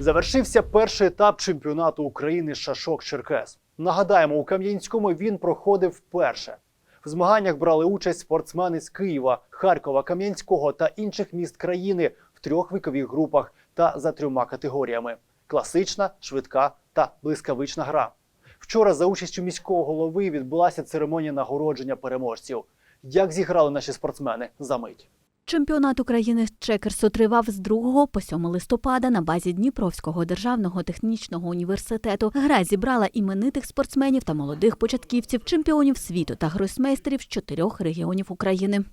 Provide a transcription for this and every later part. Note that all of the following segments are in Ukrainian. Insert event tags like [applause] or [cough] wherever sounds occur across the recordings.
Завершився перший етап чемпіонату України шашок Черкес. Нагадаємо, у Кам'янському він проходив вперше. В змаганнях брали участь спортсмени з Києва, Харкова, Кам'янського та інших міст країни в трьох вікових групах та за трьома категоріями: класична, швидка та блискавична гра. Вчора за участю міського голови відбулася церемонія нагородження переможців. Як зіграли наші спортсмени за мить? Чемпіонат України з чекерсу тривав з 2 по 7 листопада на базі Дніпровського державного технічного університету. Гра зібрала іменитих спортсменів та молодих початківців, чемпіонів світу та гросмейстерів з чотирьох регіонів України.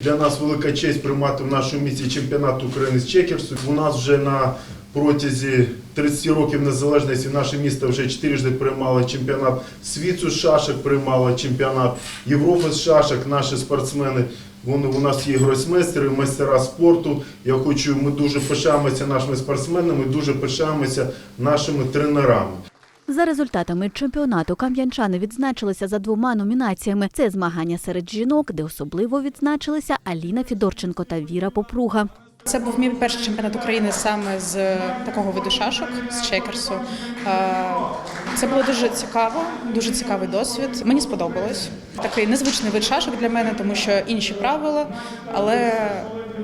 Для нас велика честь приймати в нашому місті чемпіонат України з чекерсу. У нас вже на протязі 30 років незалежності наше місто вже чотирижди приймало чемпіонат світу з шашок, приймало чемпіонат Європи з шашок. Наші спортсмени. Вони у нас є гросмейстери, майстера спорту. Я хочу, ми дуже пишаємося нашими спортсменами, дуже пишаємося нашими тренерами. За результатами чемпіонату кам'янчани відзначилися за двома номінаціями: це змагання серед жінок, де особливо відзначилися Аліна Фідорченко та Віра Попруга. Це був мій перший чемпіонат України саме з такого виду шашок, з чекерсу. Це було дуже цікаво, дуже цікавий досвід. Мені сподобалось. Такий незвичний вид шашок для мене, тому що інші правила, але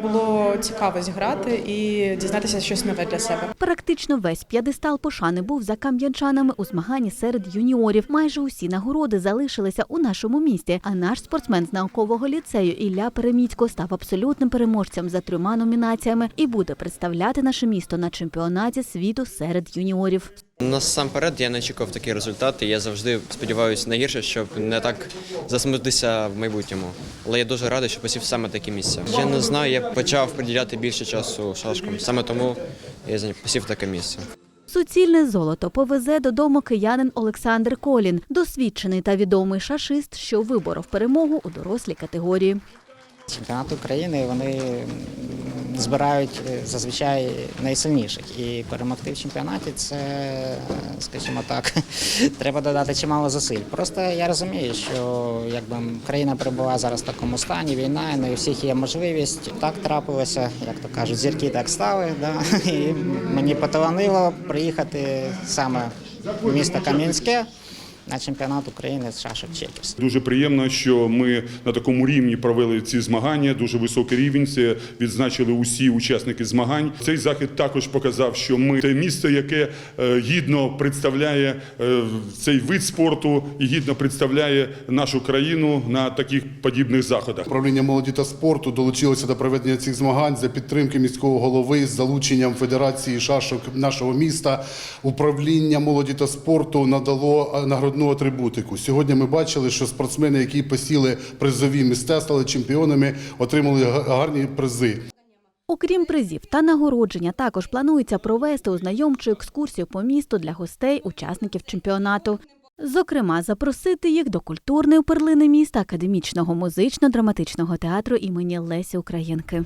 було цікаво зіграти і дізнатися щось нове для себе. Практично весь п'єдестал пошани був за кам'янчанами у змаганні серед юніорів. Майже усі нагороди залишилися у нашому місті. А наш спортсмен з наукового ліцею Ілля Переміцько став абсолютним переможцем за трьома номінаціями і буде представляти наше місто на чемпіонаті світу серед юніорів. Насамперед я не очікував такий результат, і я завжди сподіваюся найгірше, щоб не так засмутитися в майбутньому. Але я дуже радий, що посів саме таке місце. Я не знаю, я почав приділяти більше часу шашкам. Саме тому я посів таке місце. Суцільне золото повезе додому киянин Олександр Колін, досвідчений та відомий шашист, що виборов перемогу у дорослій категорії. Чемпіонат України вони збирають е, зазвичай найсильніших. І перемогти в чемпіонаті це, скажімо так, [laughs] треба додати чимало зусиль. Просто я розумію, що якби країна перебуває зараз в такому стані, війна, і не у всіх є можливість. Так трапилося, як то кажуть, зірки так стали. Да? [laughs] І мені поталанило приїхати саме в місто Кам'янське на чемпіонат України з шашок Чеківс. Дуже приємно, що ми на такому рівні провели ці змагання. Дуже високий рівень. Це відзначили усі учасники змагань. Цей захід також показав, що ми це місто, яке е, гідно представляє е, цей вид спорту і гідно представляє нашу країну на таких подібних заходах. Управління молоді та спорту долучилося до проведення цих змагань за підтримки міського голови з залученням Федерації шашок нашого міста. Управління молоді та спорту надало е, нагородну атрибутику. Сьогодні ми бачили, що спортсмени, які посіли призові місця, стали чемпіонами, отримали гарні призи. Окрім призів та нагородження, також планується провести ознайомчу екскурсію по місту для гостей, учасників чемпіонату. Зокрема, запросити їх до культурної перлини міста академічного музично-драматичного театру імені Лесі Українки.